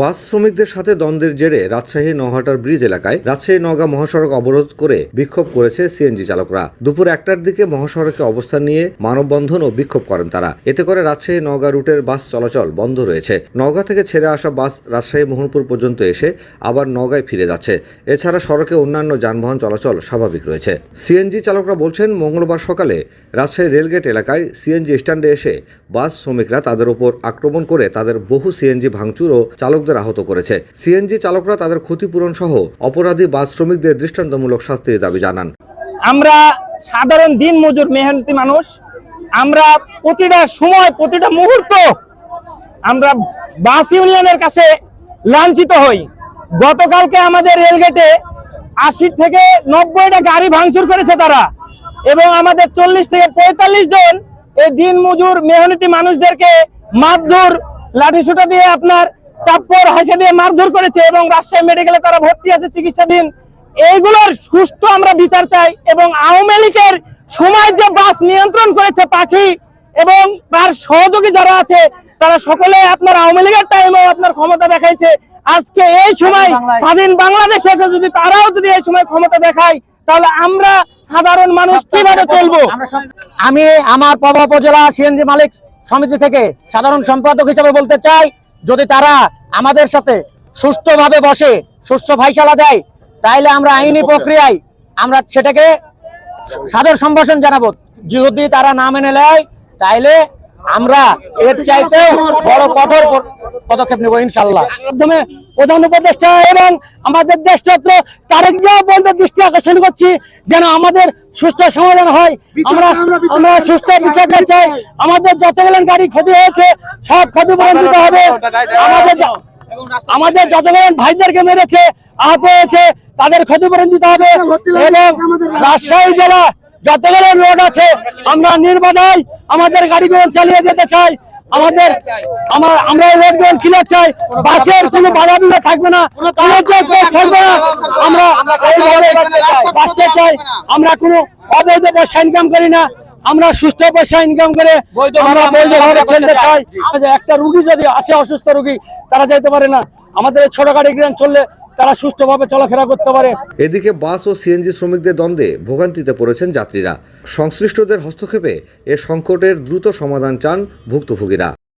বাস শ্রমিকদের সাথে দ্বন্দ্বের জেরে রাজশাহী নহাটার ব্রিজ এলাকায় রাজশাহী নওগাঁ মহাসড়ক অবরোধ করে বিক্ষোভ করেছে সিএনজি চালকরা। দুপুর একটার দিকে মহাসড়কে অবস্থান নিয়ে মানববন্ধন ও বিক্ষোভ করেন তারা। এতে করে রাজশাহী নওগাঁ রুটের বাস চলাচল বন্ধ রয়েছে। নওগাঁ থেকে ছেড়ে আসা বাস রাজশাহী মোহনপুর পর্যন্ত এসে আবার নওগাঁয় ফিরে যাচ্ছে। এছাড়া সড়কে অন্যান্য যানবাহন চলাচল স্বাভাবিক রয়েছে। সিএনজি চালকরা বলছেন, মঙ্গলবার সকালে রাজশাহী রেলগেট এলাকায় সিএনজি স্ট্যান্ডে এসে বাস শ্রমিকরা তাদের উপর আক্রমণ করে তাদের বহু সিএনজি ভাঙচুর ও চালকদের আহত করেছে। সিএনজি চালকরা তাদের ক্ষতিপূরণ সহ অপরাধী বাস শ্রমিকদের দৃষ্টান্তমূলক শাস্তির দাবি জানান। আমরা সাধারণ দিন মজুর মেহনতি মানুষ। আমরা প্রতিটা সময়, প্রতিটা মুহূর্ত আমরা বাস ইউনিয়নের কাছে লাঞ্ছিত হই। গতকালকে আমাদের রেলগেটে আশি থেকে নব্বইটা গাড়ি ভাঙচুর করেছে তারা এবং আমাদের চল্লিশ থেকে পঁয়তাল্লিশ জন এই দিন মজুর মেহনতি মানুষদেরকে মারধর, লাঠিসোঁটা দিয়ে আপনার চাপ্পর হাসে দিয়ে মারধর করেছে এবং রাজশাহী মেডিকেলে তারা ভর্তি আছে চিকিৎসাধীন। এইগুলোর সুষ্ঠু আমরা বিচার চাই এবং আওয়ামী লীগের সময় যে বাস নিয়ন্ত্রণ করেছে পাখি এবং তার সহযোগী যারা আছে তারা সকলে আপনার আওয়ামী লীগের টাইমেও আপনার ক্ষমতা দেখাইছে। আজকে এই সময় স্বাধীন বাংলাদেশ এসে যদি তারাও যদি এই সময় ক্ষমতা দেখায় তাহলে আমরা সাধারণ মানুষ কীভাবে চলবো? আমি আমার পবা উপজেলা সিএনজি মালিক সমিতি থেকে সাধারণ সম্পাদক হিসেবে বলতে চাই যদি তারা আমাদের সাথে সুষ্ঠুভাবে বসে সুষ্ঠু ভাইশালা দেয় তাইলে আমরা আইনি প্রক্রিয়ায় আমরা সেটাকে সাদর সম্ভাষণ জানাব। যদি তারা না মেনে নেয় তাইলে আমরা এর চাইতে বড় কঠোর পদক্ষেপ নেব ইনশাল্লাহ। মাধ্যমে প্রধান উপদেষ্টা এবং আমাদের দেশছাত্র তারেক জিয়া পর্যন্ত দৃষ্টি আকর্ষণ করছি যেন আমাদের সুষ্ঠু সমাধান হয়। আমরা আমরা সুষ্ঠু বিচারটা চাই। আমাদের যতগুলো গাড়ি ক্ষতি হয়েছে সব ক্ষতিপূরণ দিতে হবে। আমাদের আমাদের যতগুলো ভাইদেরকে মেরেছে আহত হয়েছে তাদের ক্ষতিপূরণ দিতে হবে। এবং রাজশাহী জেলা যতগুলো রোড আছে আমরা নির্বাধায় আমাদের গাড়িগুলো চালিয়ে যেতে চাই। আমাদের আমার আমরা রোডগুলো ক্লিয়ার চাই। বাসের কোনো বাধা বিঘা থাকবে না। থাকবে না। আমরা বাঁচতে চাই। আমরা কোনো অবৈধ পয়সা ইনকাম করি না। আমরা সুস্থ পয়সা ইনকাম করে আমরা বৈধভাবে চলতে চাই। আচ্ছা, একটা রুগী যদি আসে অসুস্থ রুগী তারা যাইতে পারে না। আমাদের এই ছোট গাড়ি চললে তারা সুষ্ঠুভাবে চলাফেরা করতে পারে। এদিকে বাস ও সিএনজি শ্রমিকদের দ্বন্দ্বে ভোগান্তিতে পড়েছেন যাত্রীরা। সংশ্লিষ্টদের হস্তক্ষেপে এ সংকটের দ্রুত সমাধান চান ভুক্তভোগীরা।